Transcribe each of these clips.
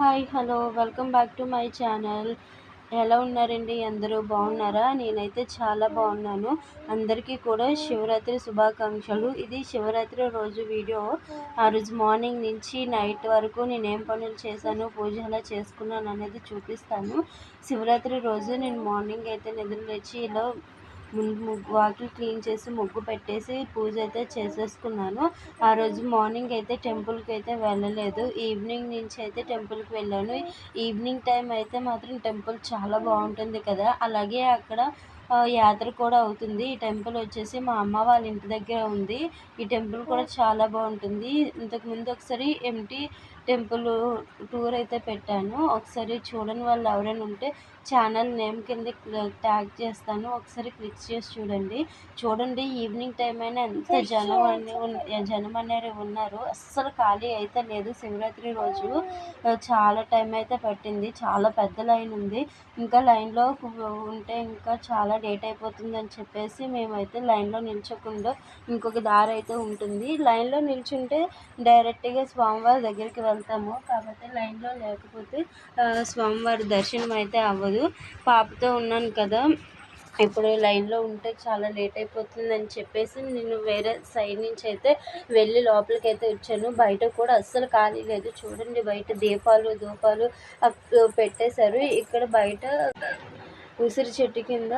Hi hello welcome back to my channel. ఎలా ఉన్నారండి? అందరూ బాగున్నారా? నేనైతే చాలా బాగున్నాను. అందరికీ కూడా శివరాత్రి శుభాకాంక్షలు. ఇది శివరాత్రి రోజు వీడియో. ఆ రోజు మార్నింగ్ నుంచి నైట్ వరకు నేను ఏం పనులు చేశాను పూజ ఎలా చేసుకున్నాను అనేది చూపిస్తాను. శివరాత్రి రోజు నేను మార్నింగ్ అయితే నిద్ర లేచి ఇలా ముగ్గు వాకిలి క్లీన్ చేసి ముగ్గు పెట్టేసి పూజ అయితే చేసేసుకున్నాను. ఆ రోజు మార్నింగ్ అయితే టెంపుల్కి అయితే వెళ్ళలేదు. ఈవినింగ్ నుంచి అయితే టెంపుల్కి వెళ్ళాను. ఈవినింగ్ టైం అయితే మాత్రం టెంపుల్ చాలా బాగుంటుంది కదా. అలాగే అక్కడ యాత్ర కూడా అవుతుంది. ఈ టెంపుల్ వచ్చేసి మా అమ్మ వాళ్ళ ఇంటి దగ్గర ఉంది. ఈ టెంపుల్ కూడా చాలా బాగుంటుంది. ఇంతకుముందు ఒకసారి ఎంటీ టెంపుల్ టూర్ అయితే పెట్టాను. ఒకసారి చూడని వాళ్ళు ఎవరైనా ఉంటే ఛానల్ నేమ్ కింద ట్యాగ్ చేస్తాను. ఒకసారి క్లిక్ చేసి చూడండి. చూడండి ఈవినింగ్ టైం అయినా ఎంత జనం అని జనం అనేది ఉన్నారు. అస్సలు ఖాళీ అయితే లేదు. శివరాత్రి రోజు చాలా టైం అయితే పట్టింది. చాలా పెద్ద లైన్ ఉంది. ఇంకా లైన్లో ఉంటే ఇంకా చాలా లేట్ అయిపోతుందని చెప్పేసి మేమైతే లైన్లో నిల్చోకుండా ఇంకొక దారి అయితే ఉంటుంది. లైన్లో నిల్చుంటే డైరెక్ట్గా స్వామివారి దగ్గరికి వెళ్తాము. కాకపోతే లైన్లో లేకపోతే స్వామివారి దర్శనం అయితే అవ్వదు. పాపతో ఉన్నాను కదా. ఇప్పుడు లైన్లో ఉంటే చాలా లేట్ అయిపోతుంది అని చెప్పేసి నేను వేరే సైడ్ నుంచి అయితే వెళ్ళి లోపలికి అయితే వచ్చాను. బయట కూడా అస్సలు ఖాళీ లేదు. చూడండి బయట దీపాలు ధూపాలు పెట్టేశారు. ఇక్కడ బయట ఉసిరి చెట్టు కింద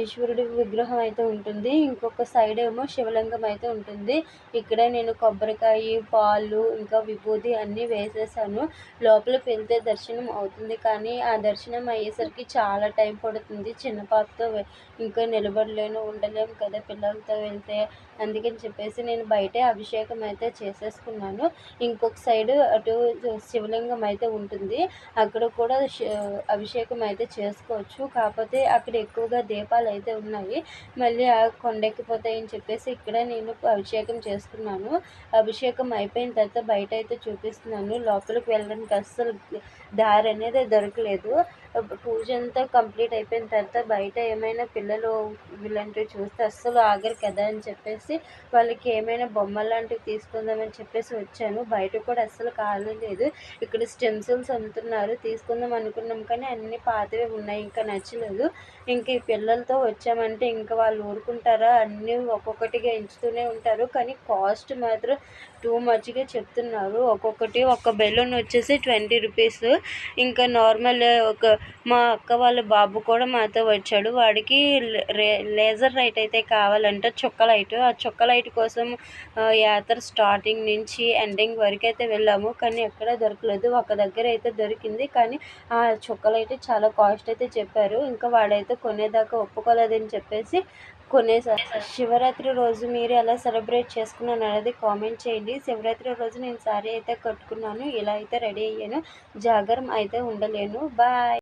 ఈశ్వరుడి విగ్రహం అయితే ఉంటుంది. ఇంకొక సైడ్ ఏమో శివలింగం అయితే ఉంటుంది. ఇక్కడ నేను కొబ్బరికాయ పాలు ఇంకా విభూది అన్నీ వేసేసాను. లోపలికి వెళ్తే దర్శనం అవుతుంది. కానీ ఆ దర్శనం అయ్యేసరికి చాలా టైం పడుతుంది. చిన్న పాపతో ఇంకా నిలబడలేను ఉండలేము కదా పిల్లలతో వెళ్తే అందుకని చెప్పేసి నేను బయటే అభిషేకం అయితే చేసేసుకున్నాను. ఇంకొక సైడ్ అటు శివలింగం అయితే ఉంటుంది. అక్కడ కూడా అభిషేకం అయితే చేసుకోవచ్చు. కాకపోతే అక్కడ ఎక్కువ ఎక్కువగా దీపాలు అయితే ఉన్నాయి. మళ్ళీ ఆ కొండెక్కిపోతాయని చెప్పేసి ఇక్కడ నేను అభిషేకం చేసుకున్నాను అభిషేకం అయిపోయిన తర్వాత బయట అయితే చూపిస్తున్నాను. లోపలికి వెళ్ళడానికి అస్సలు దారి అనేది దొరకలేదు. పూజ అంతా కంప్లీట్ అయిపోయిన తర్వాత బయట ఏమైనా పిల్లలు ఇలాంటివి చూస్తే అస్సలు ఆగరు కదా అని చెప్పేసి వాళ్ళకి ఏమైనా బొమ్మలు లాంటివి తీసుకుందామని చెప్పేసి వచ్చాను. బయట కూడా అస్సలు కాలేదు ఇక్కడ స్టెమ్సిల్స్ అమ్ముతున్నారు. తీసుకుందాం అనుకున్నాం కానీ అన్ని పాతవే ఉన్నాయి ఇంకా నచ్చలేదు. ఇంక ఈ పిల్లలతో వచ్చామంటే ఇంకా వాళ్ళు ఊరుకుంటారా? అన్నీ ఒక్కొక్కటిగా ఎంచుతూనే ఉంటారు. కానీ కాస్ట్ మాత్రం టూ మచ్గా చెప్తున్నారు. ఒక్కొక్కటి ఒక బెలూన్ వచ్చేసి ట్వంటీ రూపీస్. ఇంకా నార్మల్ ఒక మా అక్క వాళ్ళ బాబు కూడా మాతో వచ్చాడు. వాడికి లేజర్ లైట్ అయితే కావాలంట చుక్క లైట్. ఆ చుక్క లైట్ కోసం యాత్ర స్టార్టింగ్ నుంచి ఎండింగ్ వరకు అయితే వెళ్ళాము. కానీ ఎక్కడ దొరకలేదు. ఒక దగ్గర అయితే దొరికింది. కానీ ఆ చుక్క లైట్ చాలా కాస్ట్ అయితే చెప్పారు. ఇంకా వాడైతే కొనేదాకా ఒప్పుకోలేదని చెప్పేసి కొనేసారు. శివరాత్రి రోజు మీరు ఎలా సెలబ్రేట్ చేసుకున్నాను అనేది కామెంట్ చేయండి. శివరాత్రి రోజు నేను శారీ అయితే కట్టుకున్నాను. ఇలా అయితే రెడీ అయ్యాను. జాగరం అయితే ఉండలేను. బాయ్.